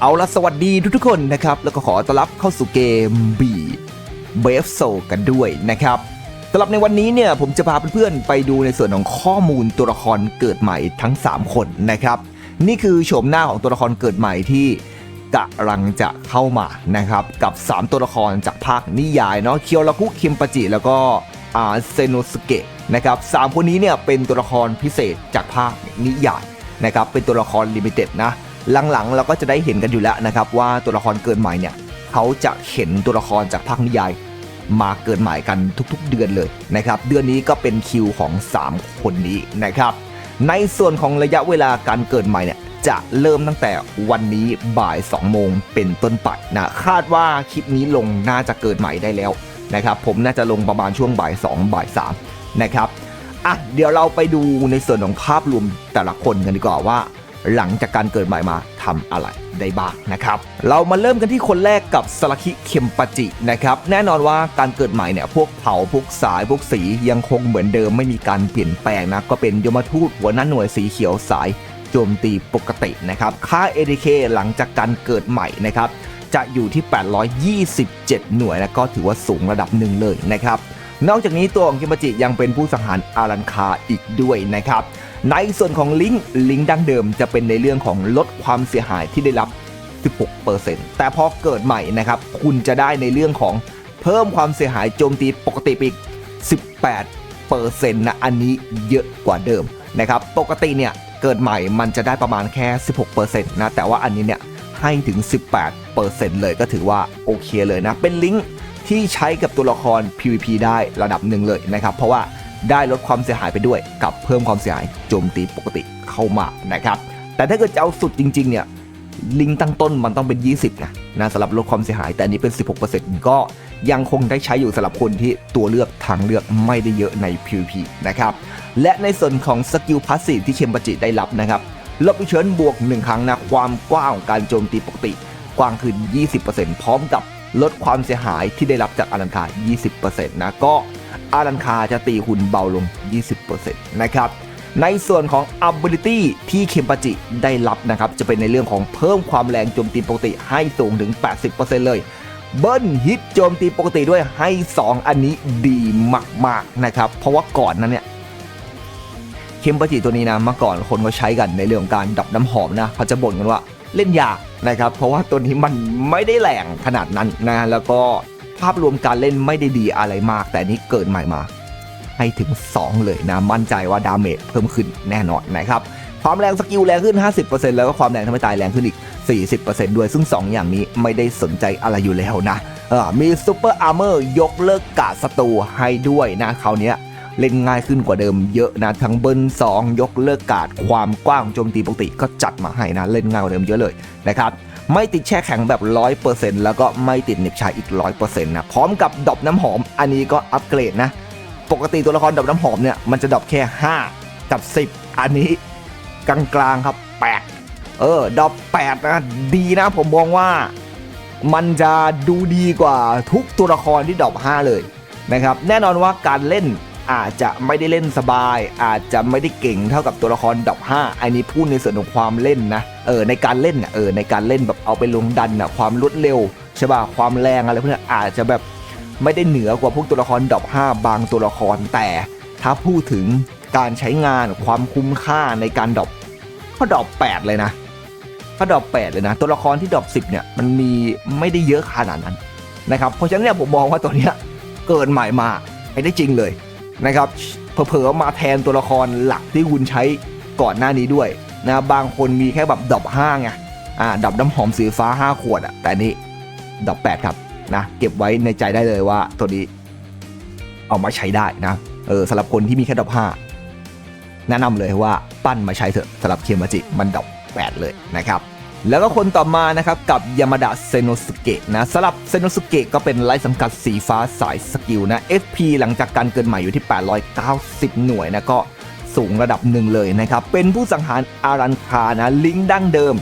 เอาละสวัสดีทุกๆคนนะครับ แล้วก็ขอต้อนรับเข้าสู่เกม B b f s o กันด้วยนะครับสำหรับในวันนี้เนี่ยผมจะพาเพื่อนๆไปดูในส่วนของข้อมูลตัวละครเกิดใหม่ทั้ง 3 คนนะครับ นี่คือโฉมหน้าของตัวละครเกิดใหม่ที่กำลังจะเข้ามานะครับ กับ 3 ตัวละครจากภาคนิยายเนาะเคียวราคุคิมปจิแล้วก็อาเซโนสเกะนะครับสามคนนี้เนี่ยเป็นตัวละครพิเศษจากภาคนิยายนะครับเป็นตัวละครลิมิเต็ดนะ หลังๆ เราก็จะได้เห็นกันอยู่แล้วนะครับว่าตัวละครเกิดใหม่เนี่ยเขาจะเห็นตัวละครจากภาคนิยาย มาเกิดใหม่กันทุกๆ เดือนเลยนะครับเดือนนี้ก็เป็นคิวของ 3 คนนี้นะครับในส่วนของระยะเวลาการเกิดใหม่เนี่ยจะเริ่มตั้งแต่วันนี้บ่าย 2 โมงเป็นต้นไปนะคาดว่าคลิปนี้ลงน่าจะเกิดใหม่ได้แล้วนะครับผมน่าจะลงประมาณช่วงบ่าย 2 บ่าย3นะครับอะเดี๋ยวเราไปดูในส่วนของภาพรวมแต่ละคนกันดีกว่าว่า หลังจากการเกิดใหม่มาทำอะไรได้บ้างนะครับ เรามาเริ่มกันที่คนแรกกับสลักิเข็มปาจินะครับ แน่นอนว่าการเกิดใหม่เนี่ยพวกเผาพวกสายพวกสียังคงเหมือนเดิมไม่มีการเปลี่ยนแปลงนะ ก็เป็นยมทูตหัวหน้าหน่วยสีเขียวสายโจมตีปกตินะครับ ค่า ADK หลังจากการเกิดใหม่นะครับ จะอยู่ที่ 827 หน่วยนะก็ถือว่าสูงระดับหนึ่งเลยนะครับ นอกจากนี้ตัวของคิมบาจิยังเป็นผู้สังหารอารันคาอีกด้วยนะครับ ในส่วนของลิงก์ลิงก์ดั้งเดิมจะเป็นในเรื่องของลดความเสียหายที่ได้รับ 16%แต่พอเกิดใหม่นะครับคุณจะได้ในเรื่องของเพิ่มความเสียหายโจมตีปกติปอีก 18%นะอันนี้เยอะกว่าเดิมนะครับปกติเนี่ยเกิดใหม่มันจะได้ประมาณแค่ 16%นะแต่ว่าอันนี้เนี่ยให้ถึง 18%เลยก็ถือว่าโอเคเลยนะเป็นลิงก์ที่ใช้กับตัวละคร PVP ได้ระดับหนึ่งเลยนะครับเพราะว่า ได้ลดความเสียหายไปด้วย กับเพิ่มความเสียหายโจมตีปกติเข้ามานะครับ แต่ถ้าเกิดจะเอาสุดจริงๆเนี่ยลิงตั้งต้นมันต้องเป็น 20นะนะสำหรับลดความเสียหายแต่อันนี้เป็น 16%ก็ยังคงได้ใช้อยู่สำหรับคนที่ตัวเลือกทางเลือกไม่ได้เยอะใน PVP นะครับ และในส่วนของสกิลพาสซีฟที่เคมบาจิได้รับนะครับลบวิเชิญบวก 1 ครั้งนะความกว้างของการโจมตีปกติ กว้างขึ้น 20%พร้อมกับลดความเสียหายที่ได้รับจากอารันคา20%นะก็ อารันคาจะตีคุณเบาลง 20%นะครับในส่วนของ ability ที่เคมปาจิได้รับนะครับจะเป็นในเรื่องของเพิ่มความแรงโจมตีปกติให้สูงถึง 80%เลย เบิ้ลฮิตโจมตีปกติด้วยให้ 2 อันนี้ดีมากๆนะครับ เพราะว่าก่อนนั้นเนี่ยเคมปาจิตัวนี้นะเมื่อก่อนคนเขาใช้กันในเรื่องของการดับน้ำหอมนะเขาจะบ่นกันว่าเล่นยากนะครับ เพราะว่าตัวนี้มันไม่ได้แรงขนาดนั้นนะแล้วก็ ภาพรวมการเล่นไม่ได้ดีอะไรมาก แต่นี้เกิดใหม่มาให้ถึง 2 เลยนะ มั่นใจว่าดาเมจเพิ่มขึ้นแน่นอนนะครับ ความแรงสกิลแรงขึ้น 50%แล้วก็ความแรงทำให้ตายแรงขึ้นอีก 40%ด้วยซึ่ง 2 อย่างนี้ไม่ได้สนใจอะไรอยู่แล้วนะเออมีซูเปอร์อาร์เมอร์ยกเลิกกาดศัตรูให้ด้วยนะคราวนี้เล่นง่ายขึ้นกว่าเดิมเยอะนะทั้งเบิร์น2ยกเลิกการ์ดความกว้างโจมตีปกติก็จัดมาให้นะเล่นง่ายกว่าเดิมเยอะเลยนะครับ ไม่ติดแช่แข็งแบบ 100%แล้วก็ไม่ติดเหน็บชาอีก 100%นะพร้อมกับดอปน้ำหอม อันนี้ก็อัปเกรดนะ ปกติตัวละครดอปน้ำหอมเนี่ยมันจะดอปแค่ 5 กับ 10 อันนี้กลางๆครับ 8 เออดอป8นะดีนะผมมองว่ามันจะดูดีกว่าทุกตัวละครที่ดอป5เลยนะครับแน่นอนว่าการเล่น อาจจะไม่ได้เล่นสบาย อาจจะไม่ได้เก่งเท่ากับตัวละครดรอป5อันนี้พูดในส่วนของความเล่นนะเออในการเล่นเออในการเล่นแบบเอาไปลงดันนะความรวดเร็วใช่ป่ะความแรงอะไรพวกนี้อาจจะแบบไม่ได้เหนือกว่าพวกตัวละครดรอป5บางตัวละครแต่ถ้าพูดถึงการใช้งานความคุ้มค่าในการดรอปก็ดรอป8เลยนะถ้าดรอป8เลยนะ ตัวละครที่ดรอป10เนี่ยมันมีไม่ได้เยอะขนาดนั้นนะครับเพราะฉะนั้นเนี่ยผมมองว่าตัวเนี้ยเกิดใหม่มาให้ได้จริงเลย นะครับเผลอๆมาแทนตัวละครหลักที่คุณใช้ก่อนหน้านี้ด้วยนะบางคนมีแค่แบบดรอป5ไงอ่าดรอปน้ำหอมสีฟ้า 5 ขวดอะแต่นี่ดรอป8ครับนะเก็บไว้ในใจได้เลยว่าตัวนี้เอามาใช้ได้นะเออสำหรับคนที่มีแค่ดรอป5แนะนำเลยว่าปั้นมาใช้เถอะสำหรับเคมาจิมันดอก8เลยนะครับ แล้วก็คนต่อมานะครับกับยามาดะเซโนสุเกะนะสำหรับเซโนสุเกะก็เป็นไล่สังกัดสีฟ้าสายสกิลนะ FP หลังจากการเกิดใหม่อยู่ที่ 890 หน่วยนะก็สูงระดับหนึ่งเลยนะครับ เป็นผู้สังหารอารันคานะ ลิงก์ดั้งเดิม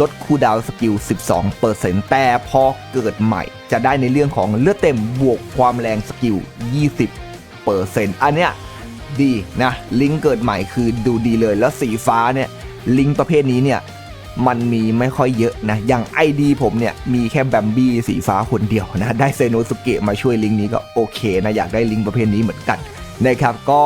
ลดคูดาวสกิล 12%แต่พอเกิดใหม่ จะได้ในเรื่องของเลือดเต็มบวกความแรงสกิล 20%อันเนี้ยดีนะลิงก์เกิดใหม่คือดูดีเลยแล้วสีฟ้าเนี่ยลิงก์ประเภทนี้เนี่ย มันมีไม่ค่อยเยอะนะ อย่าง ID ผมเนี่ยมีแค่แบมบี้สีฟ้าคนเดียวนะ ได้เซโนสุเกะมาช่วยลิงก์นี้ก็โอเคนะ อยากได้ลิงก์ประเภทนี้เหมือนกันนะครับก็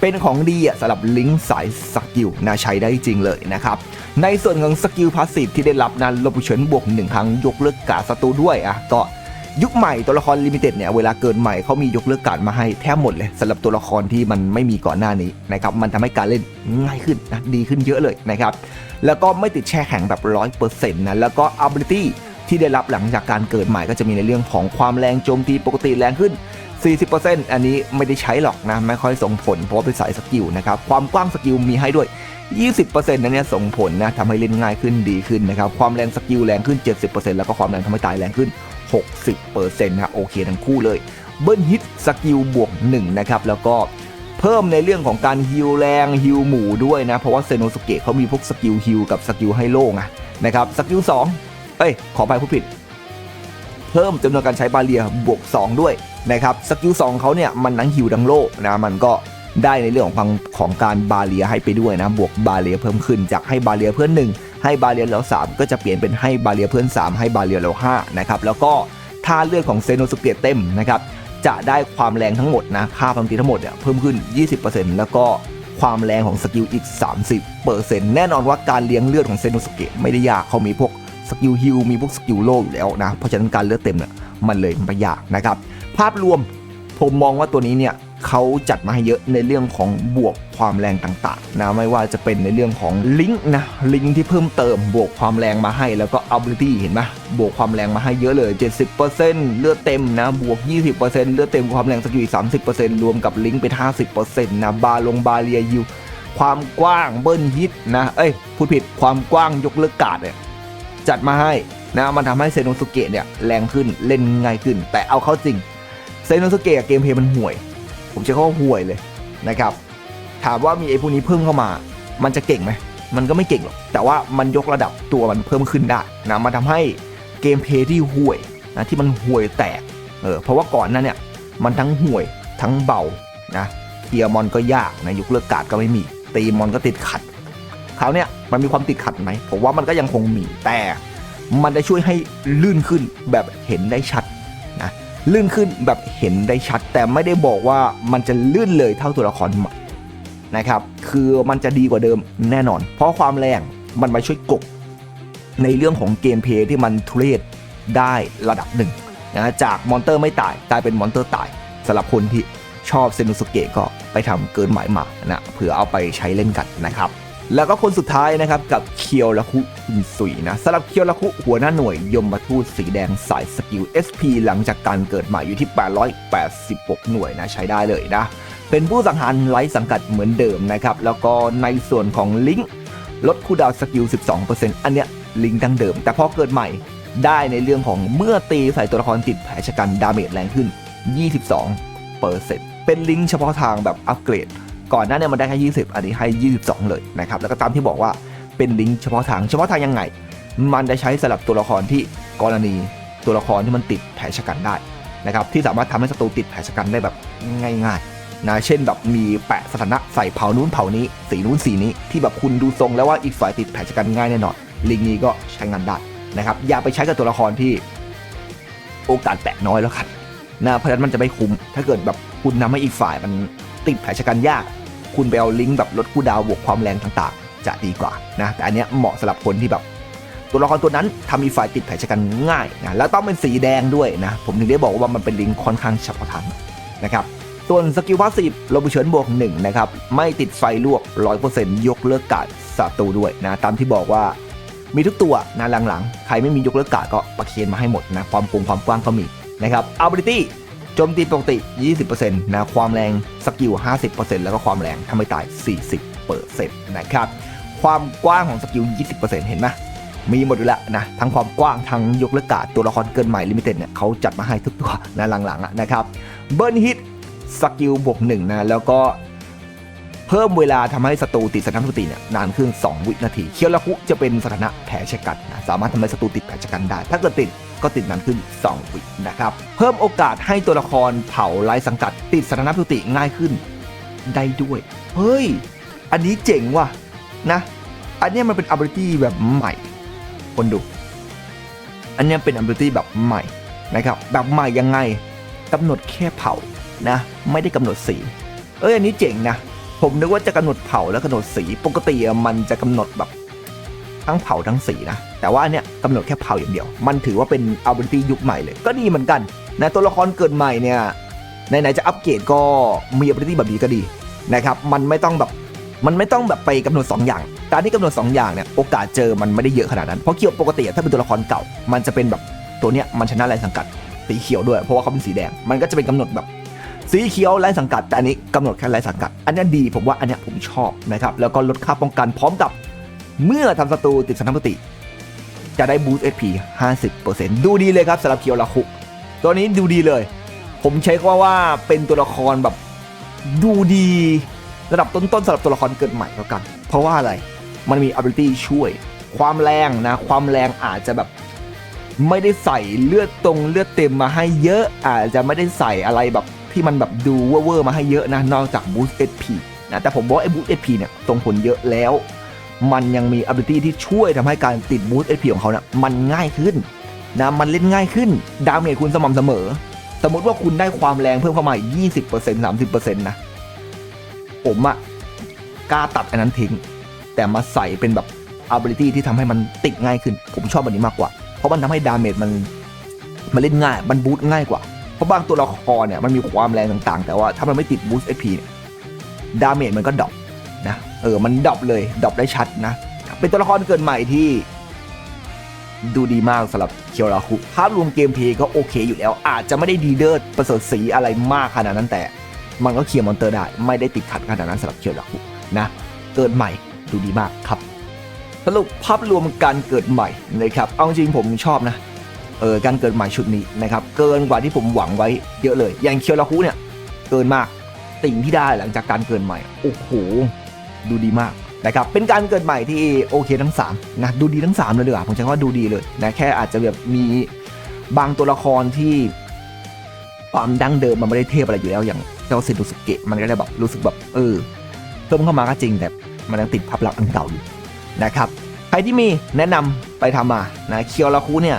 เป็นของดีอะสำหรับลิงก์สายสกิลนะใช้ได้จริงเลยนะครับ ในส่วนของสกิลพาสซีฟที่ได้รับนะลบเฉินบวกหนึ่งครั้งยกเลิกกาศัตรูด้วยอะก็ ยุคใหม่ตัวละครลิมิเต็ดเนี่ยเวลาเกินใหม่เขามียกเลิกการดมาให้แทบหมดเลยสำหรับตัวละครที่มันไม่มีก่อนหน้านี้นะครับมันทำให้การเล่นง่ายขึ้นนะดีขึ้นเยอะเลยนะครับแล้วก็ไม่ติดแช่แข็งแบบร้อยเปอร์เซ็นต์นะแล้วก็ ability ที่ได้รับหลังจากการเกิดใหม่ก็จะมีในเรื่องของความแรงโจมตีปกติแรงขึ้น 40%อันนี้ไม่ได้ใช้หรอกนะ ไม่ค่อยส่งผลเพราะเป็นสายสกิลนะครับ ความกว้างสกิลมีให้ด้วย 20%นั้นเนี่ยส่งผลนะทำให้เล่นง่ายขึ้นดีขึ้นนะครับ ความแรงสกิลแรงขึ้น 70%แล้วก็ความแรงทำให้ตายแรงขึ้น 60%นะโอเคทั้งคู่เลย เบิ้ลฮิตสกิลบวก1นะครับแล้วก็เพิ่มในเรื่องของการฮิลแรงฮิลหมู่ด้วยนะ เพราะว่าเซโนสุเกะเขามีพวกสกิลฮิลกับสกิลให้โล่งะนะครับสกิล2เอ้ยขอไปผู้ผิด เพิ่มจำนวนการใช้บาเรียบวก 2 ด้วยนะครับสกิล2เขาเนี่ยมันทั้งฮิลทั้งโล่นะมันก็ได้ในเรื่องของของการบาเรียให้ไปด้วยนะบวกบาเรียเพิ่มขึ้นจากให้บาเรียเพื่อน1 ให้บาเรียแล้ว3ก็จะเปลี่ยนเป็นให้บาเรียเพื่อน 3 ให้บาเรียแล้ว5นะครับแล้วก็ท่าเลือดของเซโนสุเกะเต็มนะครับจะได้ความแรงทั้งหมดนะค่าพลังตีทั้งหมดเนี่ยเพิ่มขึ้น 20%แล้วก็ความแรงของสกิลอีก 30%แน่นอนว่าการเลี้ยงเลือดของเซโนสเกะไม่ได้ยากเขามีพวกสกิลฮิลมีพวกสกิลโลอยู่แล้วนะเพราะฉะนั้นการเลือดเต็มเนี่ยมันเลยไม่ยากนะครับภาพรวมผมมองว่าตัวนี้เนี่ย เขาจัดมาให้เยอะในเรื่องของบวกความแรงต่างๆนะไม่ว่าจะเป็นในเรื่องของลิงก์นะลิงก์ที่เพิ่มเติมบวกความแรงมาให้แล้วก็ ability เห็นไหมบวกความแรงมาให้เยอะเลย 70%เลือดเต็มนะบวก 20%เลือดเต็มความแรงสกิลอีก30%รวมกับลิงก์เป็น50%นะบาลงบาเรียยูความกว้างเบิ้ลฮิตนะเอ้ยพูดผิดความกว้างยกเลิกการ์ดเนี่ยจัดมาให้นะมันทำให้เซโนสุเกะเนี่ยแรงขึ้นเล่นง่ายขึ้น แต่เอาเข้าจริงเซโนสุเกะเกมเพลย์มันห่วย ผมใช้คำว่าห่วยเลยนะครับถามว่ามีไอ้พวกนี้เพิ่มเข้ามา มันจะเก่งไหมมันก็ไม่เก่งหรอก แต่ว่ามันยกระดับตัวมันเพิ่มขึ้นได้นะมันทำให้เกมเพย์ที่ห่วยนะที่มันห่วยแตกเออเพราะว่าก่อนนั้นเนี่ยมันทั้งห่วยทั้งเบานะเคลียร์มอนก็ยากนะยกเลิกกาดก็ไม่มี ตีมอนก็ติดขัดคราวเนี้ยมันมีความติดขัดไหมผมว่ามันก็ยังคงมีแต่มันจะช่วยให้ลื่นขึ้นแบบเห็นได้ชัดนะ ลื่นขึ้นแบบเห็นได้ชัด แต่ไม่ได้บอกว่ามันจะลื่นเลยเท่าตัวละครใหม่นะครับคือมันจะดีกว่าเดิมแน่นอน เพราะความแรงมันมาช่วยกบในเรื่องของเกมเพย์ที่มันทุเรศได้ระดับหนึ่งนะจากมอนเตอร์ไม่ตายกลายเป็นมอนเตอร์ตายสำหรับคนที่ชอบเซนุสเกะก็ไปทำเกินหมายมานะเผื่อเอาไปใช้เล่นกันนะครับ แล้วก็คนสุดท้ายนะครับกับเคียวละคุอุนสุยนะสำหรับเคียวละคุหัวหน้าหน่วยยมทูตสีแดงสายสกิล SP หลังจากการเกิดใหม่อยู่ที่ 886 หน่วยนะใช้ได้เลยนะ เป็นผู้สังหารไร้สังกัดเหมือนเดิมนะครับ แล้วก็ในส่วนของลิงก์ลดคูดาวสกิล 12%อันเนี้ยลิงก์ดังเดิม แต่พอเกิดใหม่ได้ในเรื่องของเมื่อตีใส่ตัวละครติดแผลชะกันดาเมจแรงขึ้น 22%เป็นลิงก์เฉพาะทางแบบอัปเกรด ก่อนหน้าเนี่ยมันได้แค่ 20 อันนี้ให้ 22 เลยนะครับ แล้วก็ตามที่บอกว่าเป็นลิงก์เฉพาะทาง เฉพาะทางยังไง มันจะใช้สำหรับตัวละครที่กรณีตัวละครที่มันติดแผลชะกันได้นะครับ ที่สามารถทำให้ศัตรูติดแผลชะกันได้แบบง่ายๆนะ เช่นแบบมีแปะสถานะใส่เผานู้นเผานี้ สีนู้นสีนี้ ที่แบบคุณดูทรงแล้วว่าอีกฝ่ายติดแผลชะกันง่ายแน่นอน ลิงก์นี้ก็ใช้งานได้นะครับ อย่าไปใช้กับตัวละครที่โอกาสแตะน้อยแล้วกันนะเพราะฉะนั้นมันจะไม่คุ้ม ถ้าเกิดแบบคุณนำให้อีกฝ่ายมันติดแผลชะกันยาก คุณไปเอาลิงก์แบบลดคูดาวบวกความแรงต่างๆ จะดีกว่านะแต่อันเนี้ยเหมาะสำหรับคนที่แบบ ตัวละครตัวนั้นทำอีกฝ่ายติดแผลชะกันง่ายนะแล้วต้องเป็นสีแดงด้วยนะ ผมถึงได้บอกว่ามันเป็นลิงก์ค่อนข้างเฉพาะทางนะครับส่วนสกิลพาสซีฟโลบเชิญบวก1นะครับไม่ติดไฟลวก 100%ยกเลิกการศัตรูด้วยนะตามที่บอกว่ามีทุกตัวนะหลังๆ ใครไม่มียกเลิกการ์ดก็ประเคนมาให้หมดนะความกงความกว้างก็มีนะครับ ability โจมตีปกติ 20%นะความแรงสกิล 50%แล้วก็ความแรงทำให้ตาย 40%นะครับความกว้างของสกิล 20%เห็นไหมมีหมดอยู่แล้วนะทั้งความกว้างทั้งยกเลิกกาดตัวละครเกินใหม่ลิมิเต็ดเนี่ยเขาจัดมาให้ทุกตัวนะหลังๆอะนะครับเบิร์นฮิตสกิลบวก1นะแล้วก็เพิ่มเวลาทำให้ศัตรูติดสถานะปกติเนี่ยนานขึ้น 2 วินาที เคียวละคุจะเป็นสถานะแผลชะกันนะสามารถทำให้ศัตรูติดแผลชะกันได้ ถ้าเกิดติด ก็ติดนานขึ้น 2 วินะครับ เพิ่มโอกาสให้ตัวละครเผาไร้สังกัดติดสถานะปกติง่ายขึ้น ได้ด้วย เฮ้ย อันนี้เจ๋งว่ะนะ อันนี้มันเป็น ability แบบใหม่ คนดู อันนี้เป็น ability แบบใหม่นะครับ แบบใหม่ยังไงกำหนดแค่เผานะ ไม่ได้กำหนดสี เอ้ยอันนี้เจ๋งนะ ผมนึกว่าจะกำหนดเผาแล้วกำหนดสี ปกติมันจะกำหนดแบบทั้งเผาทั้งสีนะ แต่ว่าเนี้ยกำหนดแค่เผ่าอย่างเดียว มันถือว่าเป็น ability ยุคใหม่เลย ก็ดีเหมือนกันนะตัวละครเกิดใหม่เนี่ยไหนๆจะอัปเกรดก็มี ability แบบนี้ก็ดีนะครับมันไม่ต้องแบบมันไม่ต้องแบบไปกำหนด 2 อย่างการที่กำหนด 2 อย่างเนี่ยโอกาสเจอมันไม่ได้เยอะขนาดนั้น เพราะเขียวปกติถ้าเป็นตัวละครเก่า มันจะเป็นแบบตัวเนี้ยมันชนะแรงสังกัดสีเขียวด้วย เพราะว่าเขาเป็นสีแดง มันก็จะเป็นกำหนดแบบสีเขียวไร้สังกัด แต่อันนี้กำหนดแค่ไร้สังกัด อันนี้ดีผมว่าอันนี้ผมชอบนะครับ แล้วก็ลดค่าป้องกันพร้อมกับ เมื่อทำศัตรูติดสันทปฏิ จะได้บูสต์ HP 50%ดูดีเลยครับสำหรับเคียวลาคุตัวนี้ดูดีเลย ผมใช้คำว่าเป็นตัวละครแบบดูดีระดับต้นๆสำหรับตัวละครเกิดใหม่แล้วกัน เพราะว่าอะไรมันมี ability ช่วย ความแรงนะ ความแรงอาจจะแบบไม่ได้ใส่เลือดตรงเลือดเต็มมาให้เยอะอาจจะไม่ได้ใส่อะไรแบบที่มันแบบดูเวอร์มาให้เยอะนะนอกจาก boost HP นะแต่ผมบอกว่าไอ้ boost HP เนี่ยส่งผลเยอะแล้ว มันยังมี ability ที่ช่วยทำให้การติด boost HP ของเขาเนี่ยมันง่ายขึ้นนะมันเล่นง่ายขึ้น ดาเมจคุณสม่ำเสมอ สมมติว่าคุณได้ความแรงเพิ่มเข้ามาอีก20% 30%นะ ผมอะกล้าตัดอันนั้นทิ้ง แต่มาใส่เป็นแบบ ability ที่ทำให้มันติดง่ายขึ้น ผมชอบแบบนี้มากกว่า เพราะมันทำให้ดาเมจมันมันเล่นง่าย มันบูสต์ง่ายกว่า เพราะบางตัวละครเนี่ยมันมีความแรงต่างๆ แต่ว่าถ้ามันไม่ติดบูสต์ HP เนี่ยดาเมจมันก็ดรอป เออมันดรอปเลยดรอปได้ชัดนะ เป็นตัวละครเกิดใหม่ที่ ดูดีมากสำหรับเคียวราคุภาพรวมเกมเพลย์ก็โอเคอยู่แล้ว อาจจะไม่ได้ดีเดิร์ประเสริฐสีอะไรมากขนาดนั้นแต่ มันก็เคลียร์มอนเตอร์ได้ ไม่ได้ติดขัดขนาดนั้นสำหรับเคียวราคุนะ เกิดใหม่ดูดีมากครับสรุปภาพรวมการเกิดใหม่นะครับเอาจริงผมชอบนะเออการเกิดใหม่ชุดนี้นะครับเกินกว่าที่ผมหวังไว้เยอะเลย อย่างเคียวราคุเนี่ยเกินมากสิ่งที่ได้หลังจากการเกิดใหม่โอ้โห ดูดีมากนะครับเป็นการเกิดใหม่ที่โอเคทั้ง3นะดูดีทั้ง3เลยดีกว่าผมใช้คำว่าดูดีเลยนะแค่อาจจะแบบมีบางตัวละครที่ความดั้งเดิมมันไม่ได้เทพอะไรอยู่แล้วอย่างเจ้าเซนโตสุเกะมันก็ได้แบบรู้สึกแบบเออเพิ่มเข้ามาก็จริงแต่มันยังติดภาพลักษณ์อันเก่าอยู่นะครับใครที่มีแนะนำไปทำมานะเคียวราคุเนี่ย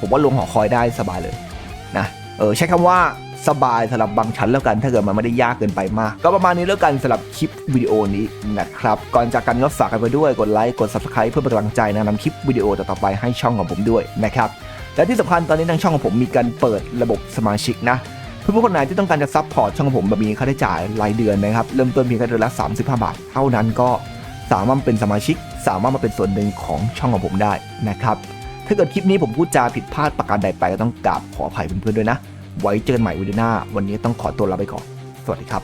ผมว่าลงหอคอยได้สบายเลยนะเออใช้คำว่า สบายสำหรับบางชั้นแล้วกัน ถ้าเกิดมันไม่ได้ยากเกินไปมาก ก็ประมาณนี้แล้วกันสำหรับคลิปวิดีโอนี้นะครับก่อนจากกันก็ฝากกันไปด้วยกดไลค์กด subscribe เพื่อเป็นกำลังใจนะนำคลิปวิดีโอต่อไปให้ช่องของผมด้วยนะครับและที่สำคัญตอนนี้ทางช่องของผมมีการเปิดระบบสมาชิกนะเพื่อนๆคนไหนที่ต้องการจะซัพพอร์ตช่องของผมแบบมีค่าใช้จ่ายรายเดือนนะครับเริ่มต้นเพียงแค่เดือนละ 35 บาท เท่านั้นก็สามารถเป็นสมาชิก สามารถมาเป็นส่วนหนึ่งของช่องของผมได้นะครับถ้าเกิดคลิปนี้ผมพูดจาผิดพลาดประการใดไปก็ต้องกราบขออภัยเพื่อนๆด้วยนะ ไว้เจอกันใหม่วิดีโอหน้า วันนี้ต้องขอตัวลาไปก่อน สวัสดีครับ